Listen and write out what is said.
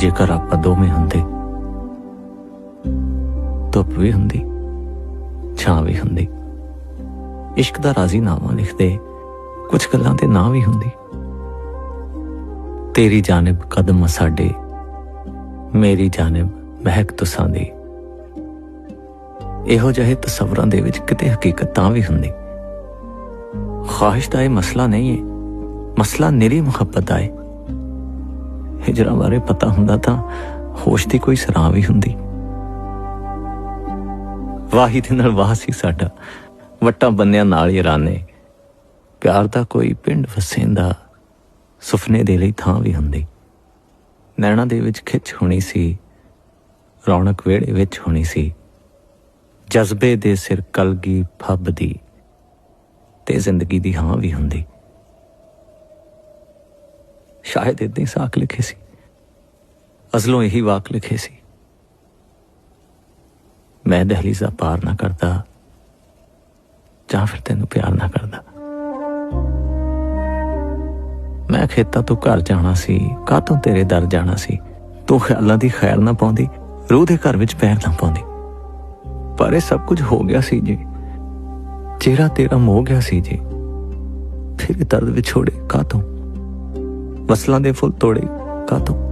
ਜੇਕਰ ਆਪਾਂ ਦੋਵੇਂ ਹੁੰਦੇ, ਧੁੱਪ ਵੀ ਹੁੰਦੀ, ਛਾਂ ਵੀ ਹੁੰਦੀ, ਇਸ਼ਕ ਦਾ ਰਾਜ਼ੀਨਾਮਾ ਲਿਖਦੇ, ਕੁਝ ਗੱਲਾਂ ਤੇ ਨਾ ਵੀ ਹੁੰਦੀ। ਤੇਰੀ ਜਾਨਬ ਕਦਮ ਸਾਡੇ, ਮੇਰੀ ਜਾਨਬ ਮਹਿਕ ਤੁਸਾਂ ਦੀ। ਇਹੋ ਜਿਹੇ ਤਸਵਰਾਂ ਦੇ ਵਿੱਚ ਕਿਤੇ ਹਕੀਕਤ ਤਾਂ ਵੀ ਹੁੰਦੀ। ਖਾਹਿਸ਼ ਦਾ ਇਹ ਮਸਲਾ ਨਹੀਂ ਹੈ। ਮਸਲਾ ਨਿਰੀ ਮੁਹੱਬਤ ਦਾ ਹੈ। ਹਿਜਰਾ ਬਾਰੇ ਪਤਾ ਹੁੰਦਾ ਤਾਂ ਹੋਸ਼ ਦੀ ਕੋਈ ਸਰਾਹ ਵੀ ਹੁੰਦੀ। ਵਾਹੀ ਦੇ ਨਾਲ ਵਾਹ ਸੀ ਸਾਡਾ। ਵੱਟਾਂ ਬੰਨਿਆ ਨਾਲ ਹੀ ਰਾਨੇ। ਪਿਆਰ ਦਾ ਕੋਈ ਪਿੰਡ ਵਸੇਂਦਾ ਸੁਪਨੇ ਦੇ ਲਈ ਥਾਂ ਵੀ ਹੁੰਦੀ। ਨੈਣਾ ਦੇ ਵਿੱਚ ਖਿੱਚ ਹੋਣੀ ਸੀ। ਰੌਣਕ ਵੇੜੇ ਵਿੱਚ ਹੋਣੀ ਸੀ। ਜਜ਼ਬੇ ਦੇ ਸਿਰ ਕਲਗੀ ਫੱਬਦੀ ਤੇ ਜ਼ਿੰਦਗੀ ਦੀ ਹਾਂ ਵੀ ਹੁੰਦੀ। ਸ਼ਾਇਦ ਇਦਾਂ ਹੀ ਸਾਖ ਲਿਖੇ ਸੀ। ਅਸਲੋਂ ਇਹੀ ਵਾਕ ਲਿਖੇ ਸੀ। ਮੈਂ ਦਹਲੀਜ਼ਾ ਪਾਰ ਨਾ ਕਰਦਾ, ਜਾਂ ਫਿਰ ਤੈਨੂੰ ਪਿਆਰ ਨਾ ਕਰਦਾ। ਮੈਂ ਖੇਤਾਂ ਤੋਂ ਘਰ ਜਾਣਾ ਸੀ, ਕਾਹਤੋਂ ਤੇਰੇ ਦਰ ਜਾਣਾ ਸੀ? ਤੂੰ ਖਿਆਲਾਂ ਦੀ ਖੈਰ ਨਾ ਪਾਉਂਦੀ, ਰੂਹ ਦੇ ਘਰ ਵਿੱਚ ਪੈਰ ਨਾ ਪਾਉਂਦੀ। ਪਰ ਇਹ ਸਭ ਕੁਝ ਹੋ ਗਿਆ ਸੀ ਜੀ। ਚਿਹਰਾ ਤੇਰਾ ਮੋਹ ਗਿਆ ਸੀ ਜੀ। ਫਿਰ ਦਰਦ ਵਿਛੋੜੇ ਕਾਹਤੋਂ? ਵਸਲਾਂ ਦੇ ਫੁੱਲ ਤੋੜੇ ਕਾਹਤੋਂ